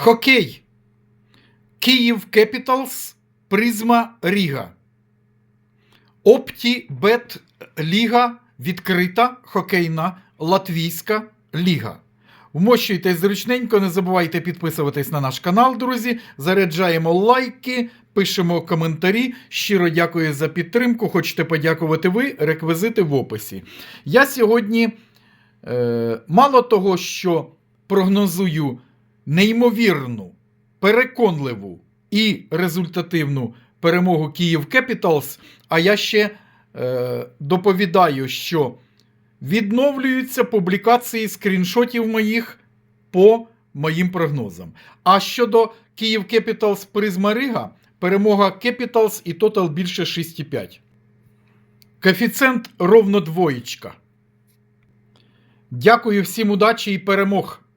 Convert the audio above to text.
Хокей. Київ Кепіталс, Призма Ріга. Опті Бет Ліга відкрита хокейна Латвійська ліга. Вмощуйтесь зручненько, не забувайте підписуватись на наш канал, друзі. Заряджаємо лайки, пишемо коментарі. Щиро дякую за підтримку. Хочете подякувати ви, реквізити в описі. Я сьогодні е, мало того, що прогнозую неймовірну, переконливу і результативну перемогу Київ Кепіталс, а я ще е, доповідаю, що відновлюються публікації скріншотів моїх по моїм прогнозам. А щодо Київ Кепіталс Призма Рига, перемога Кепіталс і тотал більше 6,5. Коефіцієнт ровно двоєчка. Дякую всім удачі і перемог!